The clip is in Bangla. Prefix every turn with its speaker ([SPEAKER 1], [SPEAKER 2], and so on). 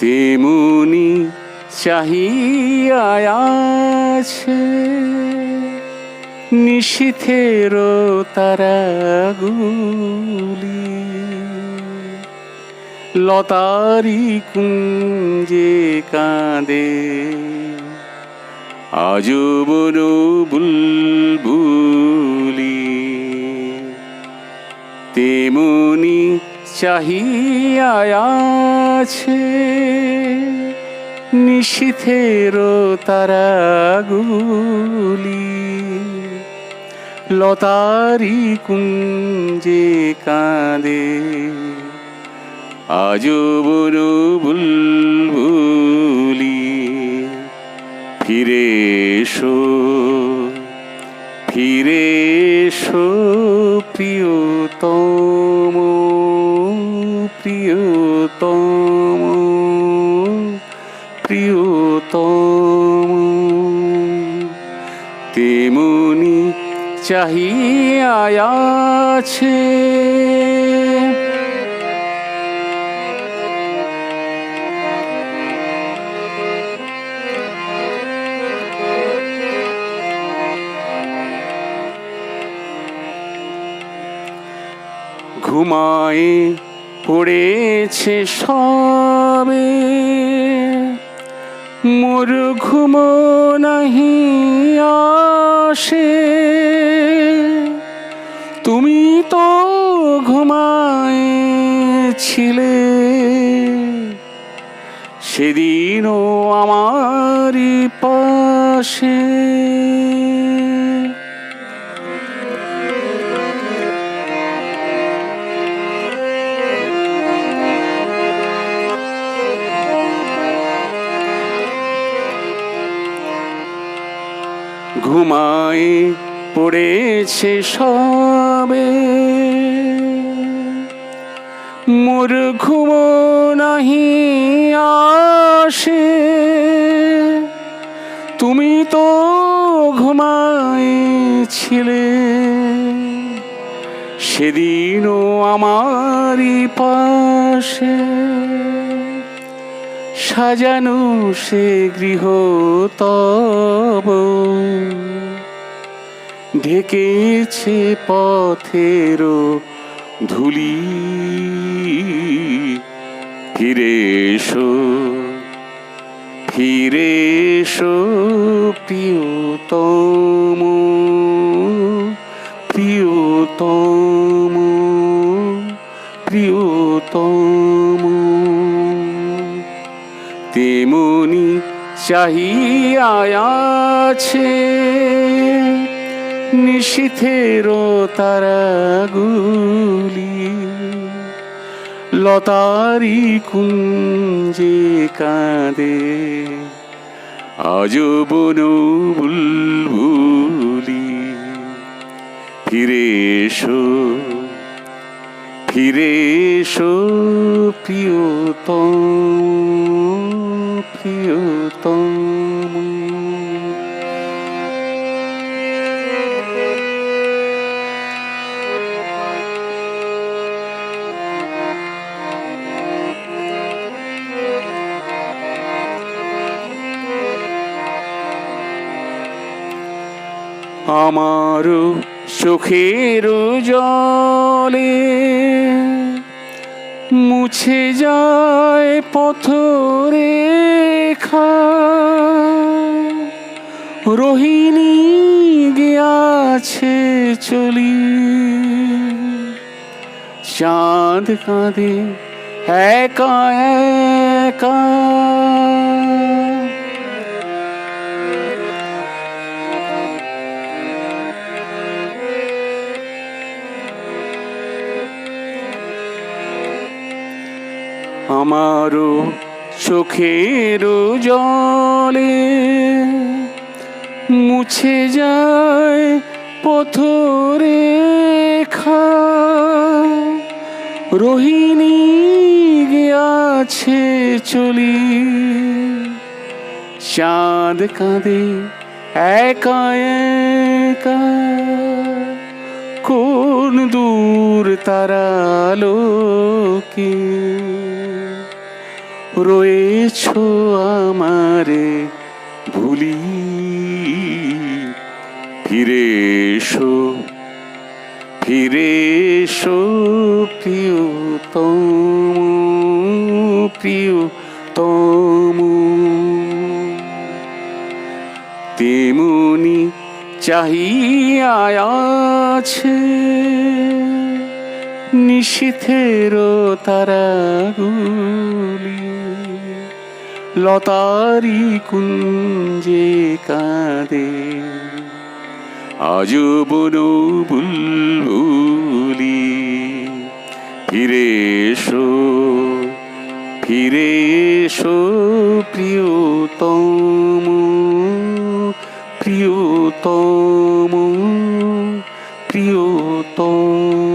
[SPEAKER 1] তেমনি চাহিয়া আছে নিশীথের তারাগুলি। লতারি কুঞ্জে কাঁদে আজবন বুলবুলি। তেমনি চাহিয়া আছে নিশীথের তারাগুলি। লতারি কুঞ্জে কাঁদে আজবন বুলবুলি। ফিরে এসো ফিরে এসো প্রিয়তম প্রিয়তম। প্রিয়তম। তেমনি চাহিয়া আছে ঘুমায় পড়েছে সবে। মোর ঘুম নাহি আসে। তুমি তো ঘুমায় ছিলে সেদিনও আমারই পাশে। ঘুমায় পড়েছে সবে। মোর ঘুম নাহি আসে। তুমি তো ঘুমাইছিলে। সেদিনও আমারই পাশে। সাজানো সে গৃহ তব ঢেকেছে পথের ধুলি ফিরে এসো ফিরে এসো প্রিয়তম প্রিয়তম প্রিয়তম। তেমনি চাহিয়া আছে। নিশীথের তারাগুলি লতারি কুঞ্জে কাঁদে। আজ বন বুলবুলি ফিরে এসো ফিরে এসো প্রিয়তম। আমার চোখের জলে মুছে যায় পথরেখা। রোহিণী গিয়াছে চলি। চাঁদ কাঁদে একা একা। আমারও চোখের জলে মুছে যায় পথরেখা রোহিণী গিয়াছে চলি। চাঁদ কাঁদে একা একা। কোন দূর তারালোকে? রয়েছ আমারে ভুলি ফিরে এসো ফিরে এসো প্রিয়তম প্রিয়তম। তেমনি চাহিয়া আছে নিশীথের তারাগুলি লতারি কুঞ্জে কাঁদে। আজ বনো বুলবুলি, ফিরে এসো ফিরে এসো প্রিয়তম প্রিয়তম প্রিয়তম।